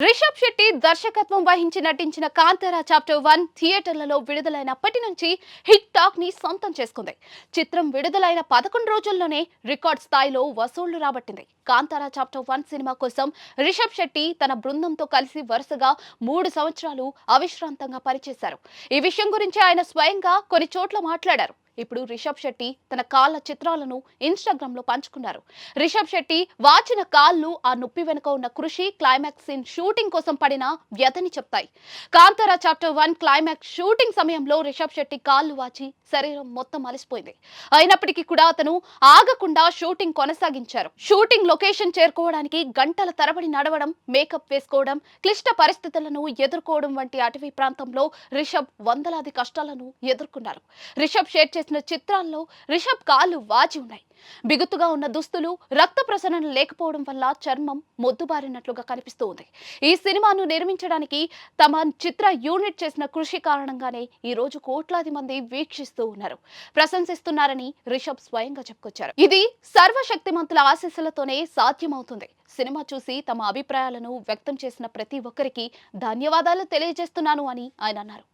రిషబ్ శెట్టి దర్శకత్వం వహించి నటించిన కాంతారా చాప్టర్ వన్ థియేటర్లలో విడుదలైనప్పటి నుంచి హిట్ టాక్ని సొంతం చేసుకుంది. చిత్రం విడుదలైన పదకొండు రోజుల్లోనే రికార్డ్ స్థాయిలో వసూళ్ళు రాబట్టింది. కాంతారా చాప్టర్ వన్ సినిమా కోసం రిషబ్ శెట్టి తన బృందంతో కలిసి వరుసగా మూడు సంవత్సరాలు అవిశ్రాంతంగా పనిచేశారు. ఈ విషయం గురించి ఆయన స్వయంగా కొన్ని చోట్ల మాట్లాడారు. ఇప్పుడు రిషబ్ శెట్టి తన కాళ్ళ చిత్రాలను ఇన్స్టాగ్రామ్లో పంచుకున్నారు. రిషబ్ శెట్టి వాచిన కాళ్ళు ఆ నొప్పి వెనుక ఉన్న కృషి క్లైమాక్స్ సీన్ షూటింగ్ కోసం పడిన వ్యధని చెప్తాయి. Kantara chapter one climax shooting సమయంలో రిషబ్ శెట్టి కాళ్ళు వాచి శరీరం మొత్తం అలసిపోయింది. అయినప్పటికీ కూడా అతను ఆగకుండా షూటింగ్ కొనసాగించారు. షూటింగ్ లొకేషన్ చేరుకోవడానికి గంటల తరబడి నడవడం మేకప్ వేసుకోవడం క్లిష్ట పరిస్థితులను ఎదుర్కోవడం వంటి అటవీ ప్రాంతంలో రిషబ్ వందలాది కష్టాలను ఎదుర్కొన్నారు. రిషబ్ షేర్ చేసిన చిత్రాల్లో రిషబ్ కాళ్ళు వాచి ఉన్నాయి. బిగుతుగా ఉన్న దుస్తులు రక్త ప్రసరణ లేకపోవడం వల్ల చర్మం మొద్దుబారినట్లుగా కనిపిస్తూ ఉంది. ఈ సినిమాను నిర్మించడానికి తమ చిత్ర యూనిట్ చేసిన కృషి కారణంగానే ఈ రోజు కోట్లాది మంది వీక్షిస్తూ ఉన్నారు. ప్రశంసిస్తున్నారని రిషబ్ స్వయంగా చెప్పుకొచ్చారు. ఇది సర్వశక్తిమంతుల ఆశీస్సులతోనే సాధ్యమవుతుంది. సినిమా చూసి తమ అభిప్రాయాలను వ్యక్తం చేసిన ప్రతి ఒక్కరికి ధన్యవాదాలు తెలియజేస్తున్నాను అని ఆయన అన్నారు.